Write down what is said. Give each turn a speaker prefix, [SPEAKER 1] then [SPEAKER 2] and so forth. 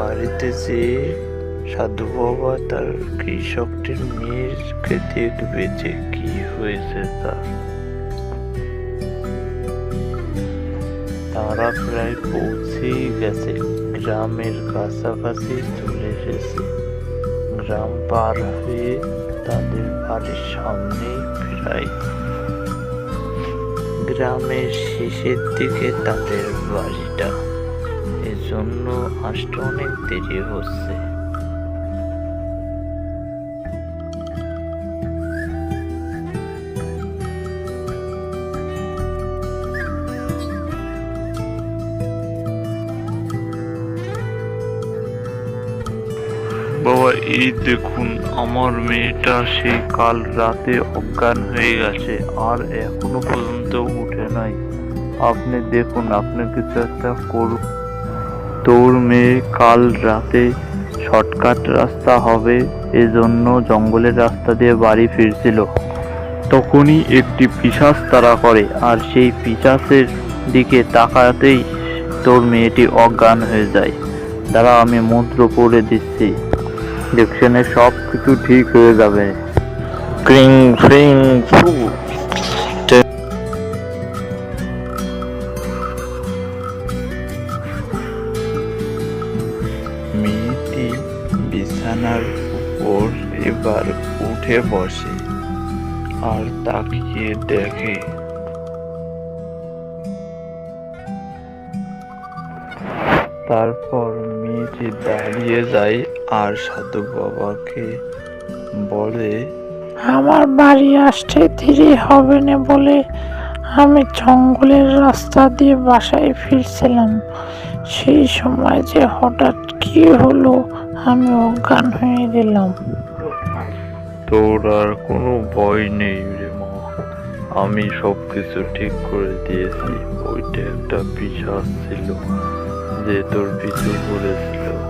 [SPEAKER 1] বাড়িতে যেয়ে সাধু বাবা তার কৃষকটির মেয়েকে দেখবে যে কি হয়েছে তার তারা প্রায় পৌঁছেই গেছে। গ্রামের কাছাকাছি চলে এসেছে। গ্রাম পার হয়ে তাদের বাড়ির সামনেই প্রায়। গ্রামের শেষের দিকে তাদের বাড়িটা। এজন্য আসতে অনেক দেরি হচ্ছে। বাবা, এই দেখুন, আমার মেয়েটা সেই কাল রাতে অজ্ঞান হয়ে গেছে, আর এখনও পর্যন্ত উঠে নাই। আপনি দেখুন, আপনি কিছু একটা করুন। তোর মেয়ে কাল রাতে শর্টকাট রাস্তা হবে, এজন্য জঙ্গলের রাস্তা দিয়ে বাড়ি ফিরছিল। তখনই একটি পিশাচ তারা করে, আর সেই পিশাচের দিকে তাকাতেই তোর মেয়েটি অজ্ঞান হয়ে যায়। দাঁড়া, আমি মন্ত্র পড়ে দিচ্ছি। দেখছেনে সব কিছু ঠিক হয়ে যাবে। ক্রিং, ফ্রিং বিছানার উপর এবার উঠে বসে আর তাকিয়ে দেখে। তারপর মেয়েটি দাঁড়িয়ে যায় আর সাধু বাবাকে বলে,
[SPEAKER 2] আমার বাড়ি আসতে দেরি হবে না বলে আমি জঙ্গলের রাস্তা দিয়ে বাসায় ফিরছিলাম। সেই সময় যে হঠাৎ কি হলো, আমি অজ্ঞান হয়ে গেলাম।
[SPEAKER 1] তোর আর কোনো ভয় নেই রে মা। আমি সব কিছু ঠিক করে দিয়েছি। ওইটা একটা বিশ্বাস ছিল যে তোর পিছু করেছিল